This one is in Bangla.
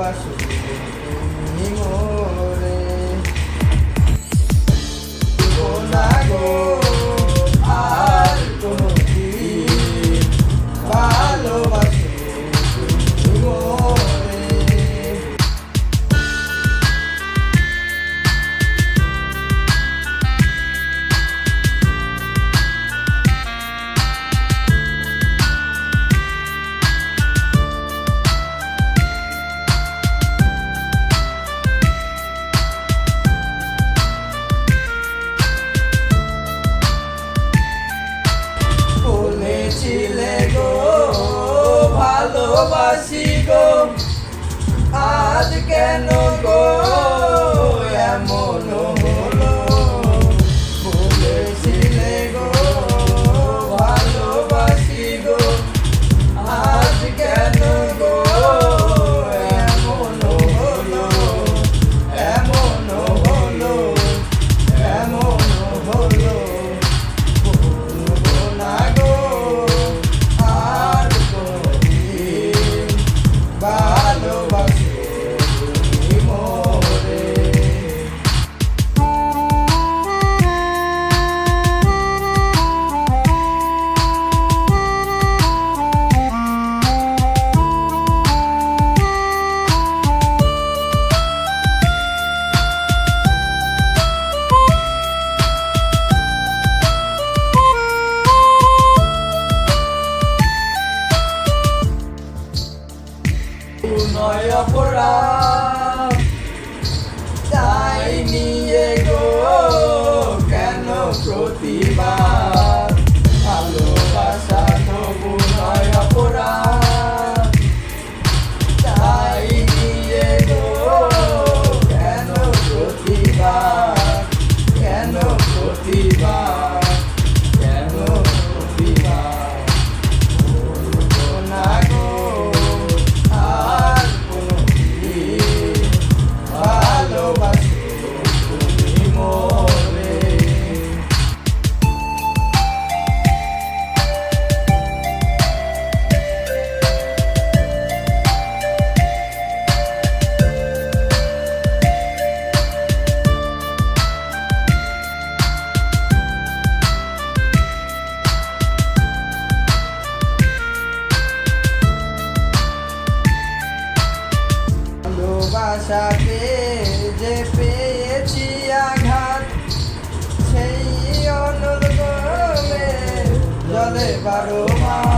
baixo. ভালোবাসি গো। আজ কেন গো? অপরাধ তাই নিয়ে গো, কেন প্রতিবাদ? ভালোবাসা তবু নয় অপরাধ। তাই নিয়ে গো, কেন প্রতিবাদ? কেন প্রতিবাদ? ভালোবাসাকে যে পেয়েছি আঘাত সেই অনুর্গমে জলে বারো মাস